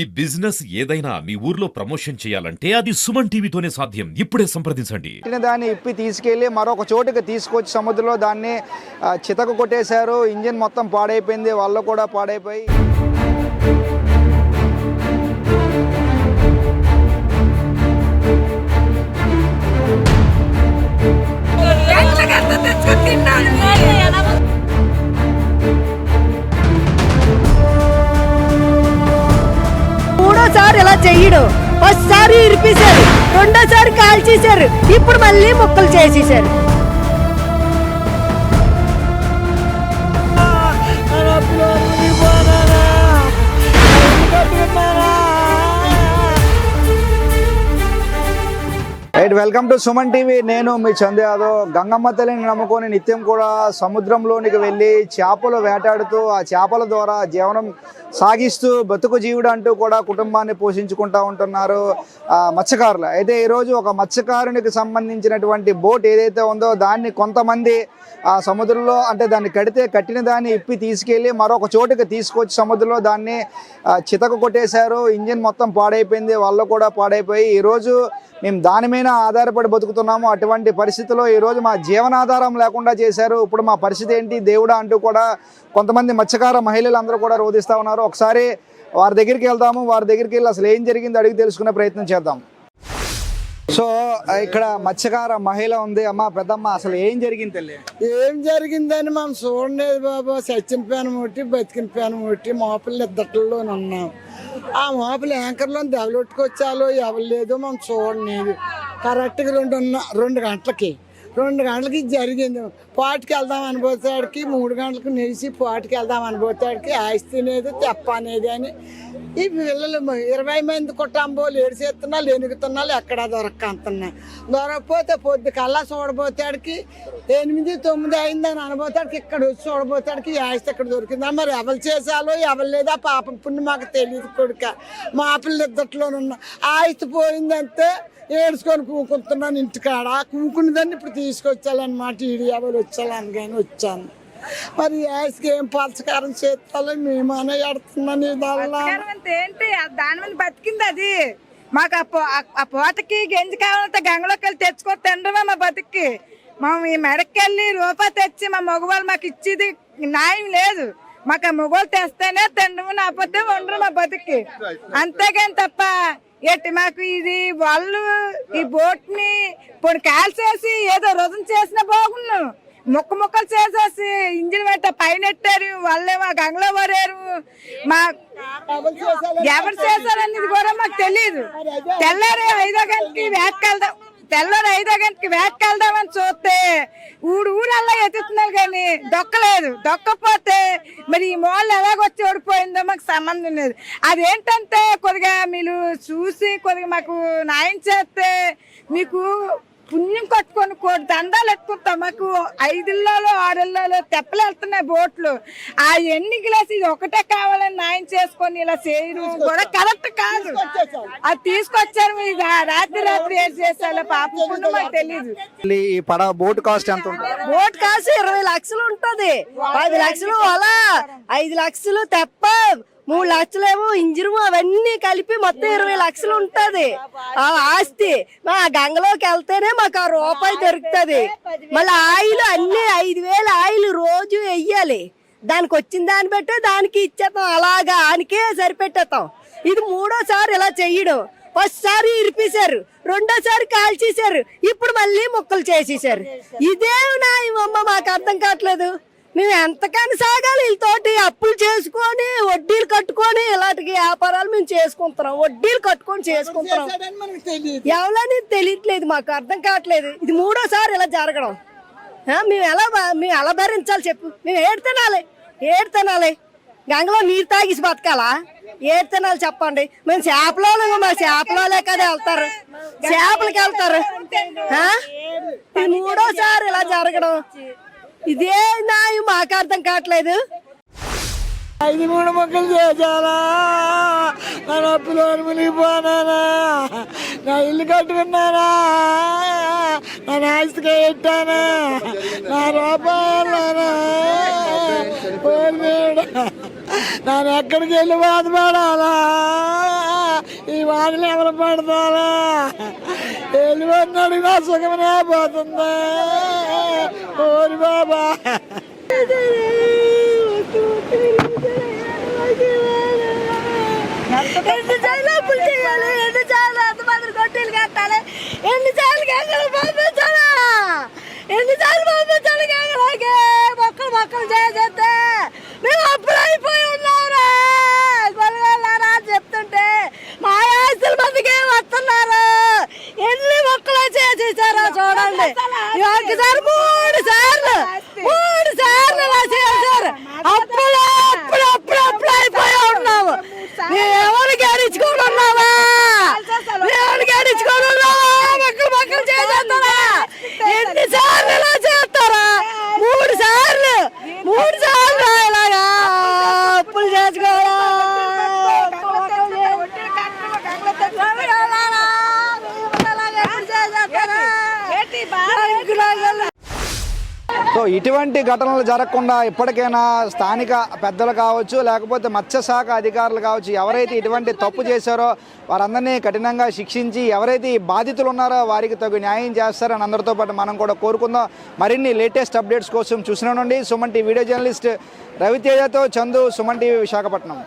ఈ బిజినెస్ ఏదైనా మీ ఊర్లో ప్రమోషన్ చేయాలంటే అది సుమన్ టీవీతోనే సాధ్యం. ఇప్పుడే సంప్రదించండి. దాన్ని ఇప్పి తీసుకెళ్ళి మరొక చోటుకి తీసుకొచ్చి సముద్రంలో దాన్ని చితక కొట్టేశారు. ఇంజిన్ మొత్తం పాడైపోయింది. వాళ్ళు కూడా పాడైపోయి. చెయ్యడు. ఒకసారి ఇరిపేశారు. రెండోసారి కాల్చేశారు. ఇప్పుడు మళ్ళీ ముక్కలు చేసేసారు వెల్కమ్ టు సుమన్ టీవీ. నేను మీ చందు యాదవ్. గంగమ్మ తల్లిని నమ్ముకొని నిత్యం కూడా సముద్రంలోనికి వెళ్ళి చేపలు వేటాడుతూ ఆ చేపల ద్వారా జీవనం సాగిస్తూ బతుకు జీవుడు అంటూ కూడా కుటుంబాన్ని పోషించుకుంటూ ఉంటున్నారు ఆ, మత్స్యకారులు. అయితే ఈరోజు ఒక మత్స్యకారునికి సంబంధించినటువంటి బోట్ ఏదైతే ఉందో దాన్ని కొంతమంది ఆ సముద్రంలో అంటే దాన్ని కడితే కట్టిన దాన్ని ఇప్పి తీసుకెళ్ళి మరొక చోటుకి తీసుకొచ్చి సముద్రంలో దాన్ని చితక కొట్టేశారు. ఇంజిన్ మొత్తం పాడైపోయింది. వాళ్ళు కూడా పాడైపోయి ఈరోజు మేము దాని మీద ఆధారపడి బతుకుతున్నాము. అటువంటి పరిస్థితిలో ఈరోజు మా జీవనాధారం లేకుండా చేశారు. ఇప్పుడు మా పరిస్థితి ఏంటి? దేవుడా అంటూ కూడా కొంతమంది మత్స్యకార మహిళలు అందరూ కూడా రోధిస్తూ ఉన్నారు. ఒకసారి వారి దగ్గరికి వెళ్దాము. వారి దగ్గరికి వెళ్ళి అసలు ఏం జరిగింది అడిగి తెలుసుకునే ప్రయత్నం చేద్దాం. సో ఇక్కడ మత్స్యకార మహిళ ఉంది. అమ్మ పెద్దమ్మ అసలు ఏం జరిగింది తల్లి? ఏం జరిగిందని మనం చూడలేదు బాబా. చచ్చిన పేన ముట్టి బతికిన పేన ముట్టి మోపలు ఇద్దట్లో ఉన్నాం ఆ మోపలు యాంకర్లో దెవలొట్టుకొచ్చాలో ఎవరు లేదో మనం చూడండి. కరెక్ట్గా రెండు రెండు గంటలకి. రెండు గంటలకి జరిగింది. పాటికి వెళ్దాం అనిపోతాడికి మూడు గంటలకు నిలిచి పాటికి వెళ్దాం అనిపోతాడికి ఆస్తి తినేది తెప్ప అనేది అని. ఈ పిల్లలు ఇరవై మంది కుటుంబాలు ఏడిసేస్తున్నారు ఎనుగుతున్నారు ఎక్కడ దొరకంతున్నా దొరకకపోతే పొద్దు కల్లా చూడబోతాడికి ఎనిమిది తొమ్మిది అయిందని అనబోతాడికి ఇక్కడ వచ్చి చూడబోతాడికి ఈ ఇక్కడ దొరికిందా? మరి ఎవరు చేశాలో ఎవరు లేదా పాపం పుణ్యం మాకు తెలియదు కొడుక. మా పిల్లలు ఇద్దట్లోనున్న ఆస్తి పోయిందంటే ఏడ్చుకొని కూకుంటున్నాను ఇంటికాడ. కూకునేదాన్ని ఇప్పుడు తీసుకొచ్చాలన్నమాట ఈడి ఎవరు వచ్చాలని కానీ వచ్చాను. మరి యాస్కి ఏం పలచకారం చేస్తాలో మేమనే ఎడుతున్నాను ఇదల్లా ఏంటి? దాని మీద బతికింది అది. మాకు ఆ పో- ఆ- పోతకి గంజి కావాలంటే గంగలోకి వెళ్ళి తెచ్చుకో తినడమే మా బతికి మేము ఈ మెడకి వెళ్ళి రూపా తెచ్చి మా మగవాళ్ళు మాకు ఇచ్చేది న్యాయం లేదు. మాకు ఆ మగవాళ్ళు తెస్తేనే తినడం నా ఉండరు మా బతికి అంతేగాని తప్ప ఎట్టి మాకు ఇది వాళ్ళు ఈ బోట్ని పొడి కాల్చేసి ఏదో రుజం చేసినా బాగుండు. ముక్క ముక్కలు చేసేసి ఇంజిన్ పెట్ట పైన ఎట్టారు వాళ్ళే మా గంగలో పడారు. మా ఎవరు చేశారనేది కూడా మాకు తెలియదు తెల్లారి ఐదో గంటకి వేటకెళ్దాం తెల్లారి ఐదో గంటకి వేటకెళ్దామని చూస్తే ఊడు బాగా ఎత్తుతున్నారు కానీ దొక్కలేదు. దొక్కపోతే మరి ఈ మోళ్ళు ఎలాగొచ్చి ఓడిపోయిందో మాకు సంబంధం లేదు. అదేంటంటే కొద్దిగా మీరు చూసి కొద్దిగా మాకు న్యాయం చేస్తే మీకు పుణ్యం కట్టుకొని కోటి దండాలు ఎత్తుకుంటాం. మాకు ఐదుల్లలో ఆరుల్లలో తెప్పలు వెళ్తున్నాయి బోట్లు. ఆ ఎన్ని గ్లాస్ ఇది ఒకటే కావాలని న్యాయం చేసుకొని ఇలా చేయడం కూడా కరెక్ట్ కాదు. అది తీసుకొచ్చారు. మీరు రా- రాత్రి రాత్రి ఏం చేశారో పాపం పుణ్యం మాకు తెలియదు ఈ పడ బోట్ కాస్ట్ ఎంత ఉంటుంది? బోట్ కాసు ఇరవై లక్షలు ఉంటది. పది లక్షలు అలా ఐదు లక్షలు తెప్ప మూడు లక్షలేమో ఇంజిన్ అవన్నీ కలిపి మొత్తం ఇరవై లక్షలు ఉంటది. ఆ ఆస్తి. మా గంగలోకి వెళ్తేనే మాకు ఆ రూపాయి దొరుకుతుంది. మళ్ళీ ఆయిల్ అన్ని ఐదు వేలు ఆయిల్ రోజు వెయ్యాలి. దానికి వచ్చిన దాన్ని బట్టే దానికి ఇచ్చేస్తాం. అలాగా ఆనికే సరిపెట్టేస్తాం. ఇది మూడోసారి ఇలా చెయ్యడం ఫస్ట్ సారి ఇరిపేశారు. రెండోసారి కాల్చేశారు. ఇప్పుడు మళ్ళీ ముక్కలు చేసేసారు ఇదే నా అమ్మ మాకు అర్థం కావట్లేదు. మేము ఎంతకని సాగాలి వీళ్ళతోటి? అప్పులు చేసుకొని వడ్డీలు కట్టుకొని ఇలాంటి వ్యాపారాలు మేము చేసుకుంటున్నాం. వడ్డీలు కట్టుకొని చేసుకుంటున్నాం. ఎవరని తెలియట్లేదు మాకు అర్థం కావట్లేదు. ఇది మూడోసారి ఇలా జరగడం. మేము ఎలా మేము ఎలా భరించాలి చెప్పు. మేము ఏడు తినాలి. ఏడు తినాలి. గంగలో నీరు తాగిసి బతకాలా? ఏడు తినాలి చెప్పండి. మేము చేపలలో మా చేపలలే కదా వెళ్తారు. చేపలకి వెళ్తారు? ఇది మూడోసారి ఇలా జరగడం. ఇదే న్యాయం మాకు అర్థం కావట్లేదు. ఐదు మూడు మొక్కలు చేశానా? నా నొప్పిలో మునిగిపోనానా నా ఇల్లు కట్టుకున్నానా? నా ఆస్తిగా పెట్టానా? నా రూపాయలు నేను ఎక్కడికి వెళ్ళి బాధపడాలా? ఈ బాధలు ఎవరు పడతారా వెళ్ళిపోతున్నాడు నా సుఖమనే పోతుందా ఓరి బాబా ఎన్నిసార్లు అప్పులు చేయాలి ఎన్నిసార్లు అంతమంది కొట్టీలు కట్టాలి ఎన్నిసార్లు గంగలు పంపించాలా ఎన్నిసార్లు పంపించాలి గంగలకి మొక్కలు మొక్కలు చేసేస్తే మూడు సార్లు మూడు సార్లు ఇలా చేశారు అప్పుడు అప్పుడు అప్పుడు అప్పుడు అయిపోయి ఉన్నాము ఎవరు గడిచుకొని ఉన్నావా ఎవరు గడిచుకొని ఉన్నావా మొక్కలు మొక్కలు చేసేస్తారా ఎన్నిసార్లు ఇలా చేస్తారా మూడు సార్లు మూడు సార్లు ఇలాగా అప్పులు చేసుకోవాలా సో ఇటువంటి ఘటనలు జరగకుండా ఇప్పటికైనా స్థానిక పెద్దలు కావచ్చు లేకపోతే మత్స్యశాఖ అధికారులు కావచ్చు ఎవరైతే ఇటువంటి తప్పు చేశారో వారందరినీ కఠినంగా శిక్షించి ఎవరైతే ఈ బాధితులు ఉన్నారో వారికి తగు న్యాయం చేస్తారని అందరితో పాటు మనం కూడా కోరుకుందాం. మరిన్ని లేటెస్ట్ అప్డేట్స్ కోసం చూసిన నుండి సుమన్ టీవీ వీడియో జర్నలిస్ట్ రవితేజతో చందు సుమన్ టీవీ విశాఖపట్నం.